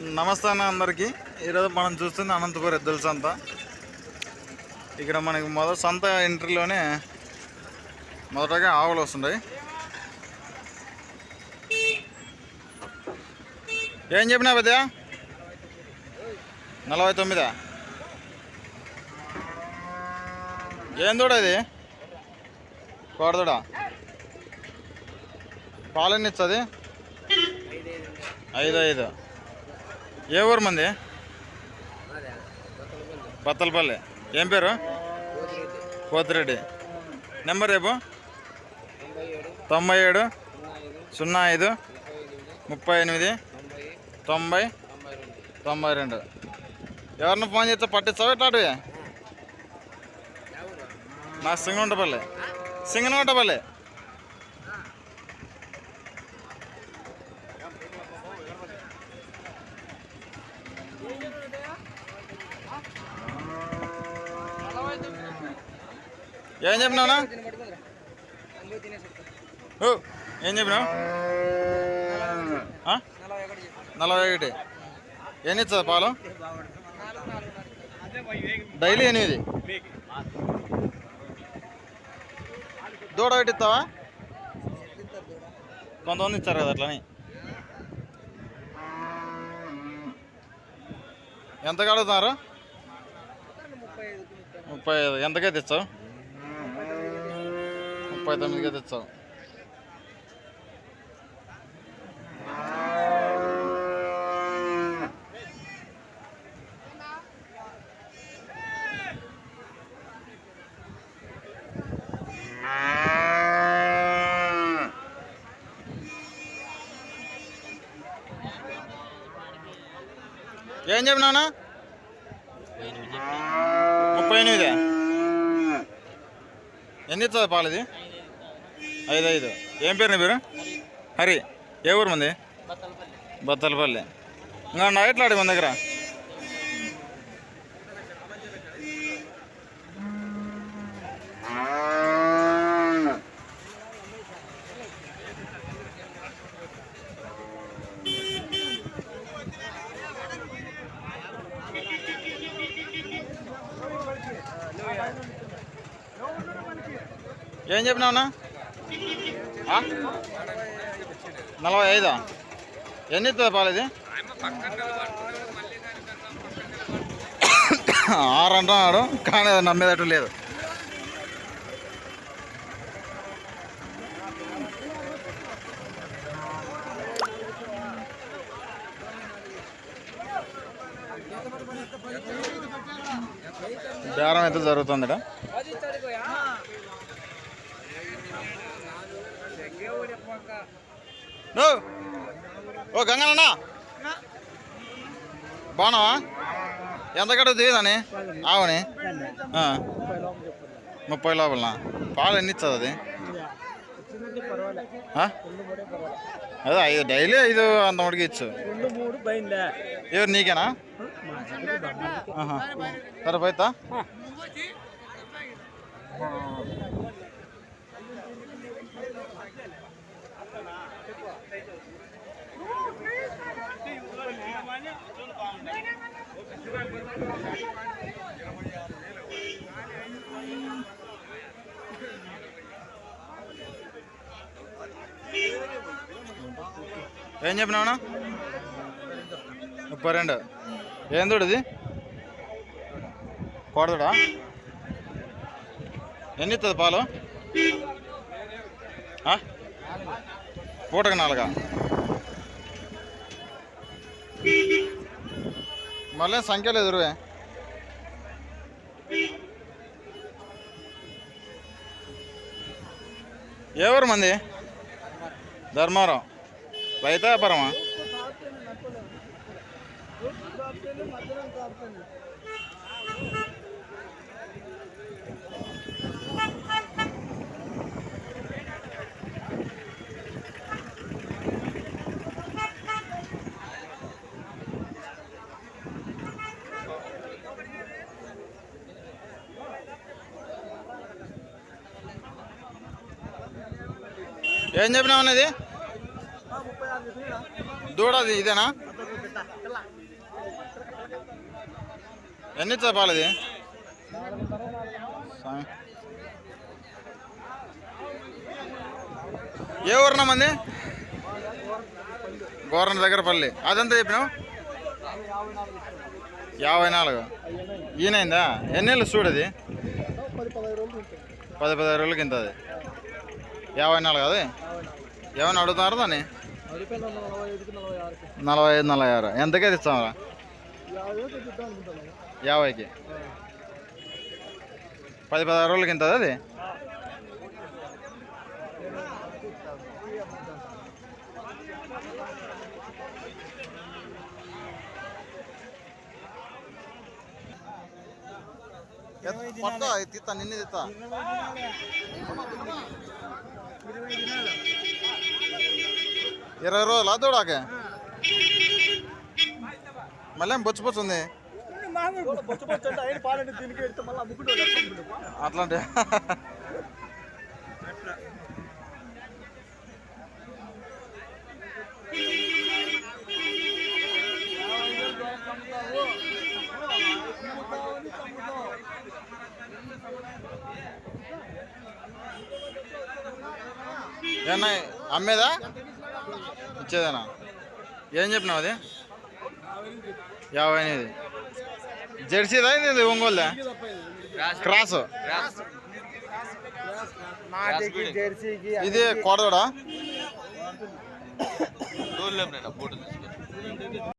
నమస్తే అన్న అందరికీ. ఈరోజు మనం చూస్తుంది అనంతపురం ఎద్దుల సంత. ఇక్కడ మనకి మొదటి సంత ఎంట్రీలోనే మొదటగా ఆవులు వస్తున్నాయి. ఏం చెప్పినా పెద్ద? నలభై తొమ్మిదా? ఏం దూడ ఇది? కోడదూడ పాలన్నీ ఇస్తుంది? ఐదు ఐదు. ఏ ఊరు మంది? బత్తలపల్లి. ఏం పేరు? పోతిరెడ్డి నెంబర్ రేపు తొంభై ఏడు సున్నా ఐదు ముప్పై ఎనిమిది తొంభై తొంభై రెండు. ఎవరిని ఫోన్ చేస్తే పట్టిస్తావు ఎట్లా నా సింగనుంటపల్లి సింగనుంటపల్లి ఏం చెప్పినావునా ఏం చెప్పినావు? నలభై ఒకటి ఎన్ని ఇస్తుంది పాలు? డైలీ ఎనిమిది దూడ ఒకటి ఇస్తావా? కొంతమంది ఇచ్చారు కదా అట్లని. ఎంత కడుగుతున్నారు? ముప్పై ఐదు. ఎంతకైతే ఇస్తావు ముప్పై తొమ్మిదికి తెచ్చావు ఏం చెప్పినా ముప్పై ఎనిమిది. ఎన్ని ఇస్తుంది పాలు ఇది? ఐదు ఐదు. ఏం పేరు నీ పేరు? హరి. ఏ ఊరు మంది? బత్తలపల్లి. ఇంకా నా ఎట్లా ఆడి మన దగ్గర? ఏం చెప్పినావునా నలభై ఐదా? ఎన్ని ఇస్తుంది పాలు ఇది? ఆరు అంటున్నాడు కానీ నమ్మేదట్టు లేదు. బేరం అయితే జరుగుతుందిట ఓ గంగనన్నా. బాగున్నావా? ఎంత కట్ట దిగదని ఆవని? ముప్పై లోపలనా? పాలు ఎన్ని ఇస్తుంది అది? అదే ఐదు డైలీ ఐదు అంత మటుకు ఇచ్చు. రెండు ఎవరు నీకేనా సరే పోయితా ఏం చెప్పినావునా ముప్పై రెండు. ఏం దూడది ఇది? కోడదుడా ఎన్ని ఇస్తుంది పాలు? ఆ? పూటకు నాలుగా. మళ్ళీ సంఖ్యలు ఎదురువే. ఎవరు మంది? ధర్మారం రైతాపరమా? ఏం చెప్పినావు అన్నది? దూడది ఇదేనా? ఎన్ని చెప్పాలది ఏ ఊరునా మంది? గోరణ దగ్గర పల్లి. అదంతా చెప్పినావు? యాభై నాలుగు. ఈయనైందా ఎన్నేళ్ళు చూడది పది పదహారు రోజులు రోజులకి ఇంత అది యాభై నాలుగు అది? ఏమైనా అడుగుతున్నారు దాన్ని? నలభై ఐదు నలభై ఆరు. ఎంతకే ఇస్తామరా యాభైకి. పది పదహారు రోజులకి ఇంత అది? పక్క నిన్నే నిన్ను ఇరవై రోజులు దూడాకే మళ్ళీ బొచ్చు బొచ్చు ఉంది? అట్లాంటి అమ్మేదా? ఇచ్చేదేనా ఏం చెప్పినావు అది? యాభై ఎనిమిది జెర్సీదా ఇది ఒంగోలుదా? క్రాస్. ఇది కోడదోడా?